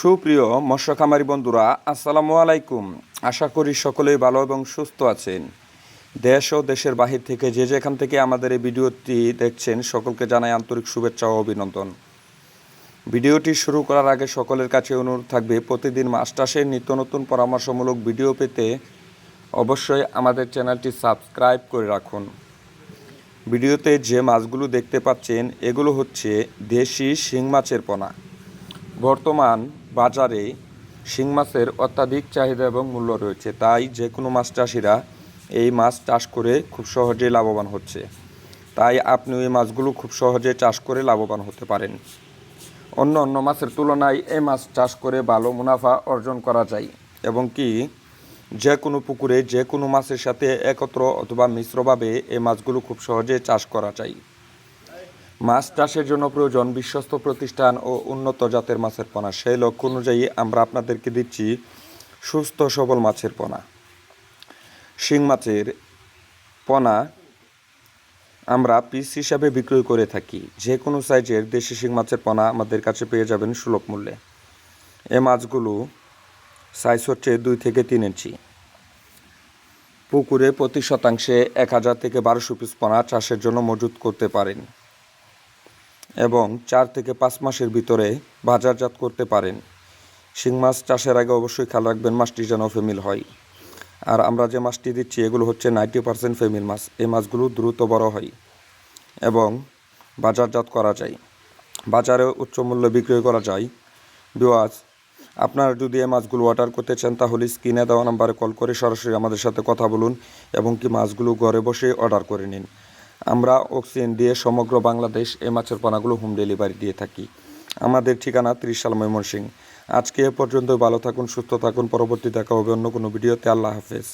সুপ্রিয় মৎস্য খামারি বন্ধুরা, আসসালামু আলাইকুম। আশা করি সকলেই ভালো এবং সুস্থ আছেন। দেশ ও দেশের বাহির থেকে যে যেখান থেকে আমাদের এই ভিডিওটি দেখছেন, সকলকে জানাই আন্তরিক শুভেচ্ছা ও অভিনন্দন। ভিডিওটি শুরু করার আগে সকলের কাছে অনুরোধ থাকবে, প্রতিদিন মাছ নিত্য নতুন পরামর্শমূলক ভিডিও পেতে অবশ্যই আমাদের চ্যানেলটি সাবস্ক্রাইব করে রাখুন। ভিডিওতে যে মাছগুলো দেখতে পাচ্ছেন, এগুলো হচ্ছে দেশি শিং মাছের পোনা। বর্তমান বাজারে শিং মাছের অত্যাধিক চাহিদা এবং মূল্য রয়েছে। তাই যে কোনো মাছ চাষিরা এই মাছ চাষ করে খুব সহজেই লাভবান হচ্ছে। তাই আপনি এই মাছগুলো খুব সহজে চাষ করে লাভবান হতে পারেন। অন্য অন্য মাছের তুলনায় এই মাছ চাষ করে ভালো মুনাফা অর্জন করা যায় এবং কি যে কোনো পুকুরে যে কোনো মাছের সাথে একত্র অথবা মিশ্রভাবে এই মাছগুলো খুব সহজে চাষ করা যায়। মাছ চাষের জন্য প্রয়োজন বিশ্বস্ত প্রতিষ্ঠান ও উন্নত জাতের মাছের পোনা। সেই লক্ষ্য অনুযায়ী আমরা আপনাদেরকে দিচ্ছি সুস্থ সবল মাছের পোনা। শিং মাছের পোনা আমরা পিস হিসাবে বিক্রয় করে থাকি। যে কোনো সাইজের দেশি শিং মাছের পোনা আমাদের কাছে পেয়ে যাবেন সুলভ মূল্যে। এ মাছগুলো সাইজ হচ্ছে দুই থেকে তিন ইঞ্চি। পুকুরে প্রতি শতাংশে এক হাজার থেকে বারোশো পিস পোনা চাষের জন্য মজুত করতে পারেন। এবং চার থেকে পাঁচ মাসের ভিতরে বাজারজাত করতে পারেন। শিং মাছ চাষের আগে অবশ্যই খেয়াল রাখবেন মাছটি যেন ফেমিল হয়। আর আমরা যে মাছটি দিচ্ছি, এগুলো হচ্ছে নাইনটি পার্সেন্ট ফেমিল মাছ। এই মাছগুলো দ্রুত বড় হয় এবং বাজারজাত করা যায়। বাজারে উচ্চ মূল্যে বিক্রয় করা যায়। বিওয়াজ আপনারা যদি এই মাছগুলো অর্ডার করতে চান, তাহলে স্ক্রিনে দেওয়া নাম্বারে কল করে সরাসরি আমাদের সাথে কথা বলুন এবং কি মাছগুলো ঘরে বসে অর্ডার করে নিন। আমরা অক্সিজেন দিয়ে সমগ্র বাংলাদেশ এই মাছের পানাগুলো হোম ডেলিভারি দিয়ে থাকি। আমাদের ঠিকানা ত্রিশাল ময়মনসিং আজকে এ পর্যন্ত ভালো থাকুন, সুস্থ থাকুন, পরবর্তী দেখা হবে অন্য কোনো ভিডিওতে। আল্লাহ হাফেজ।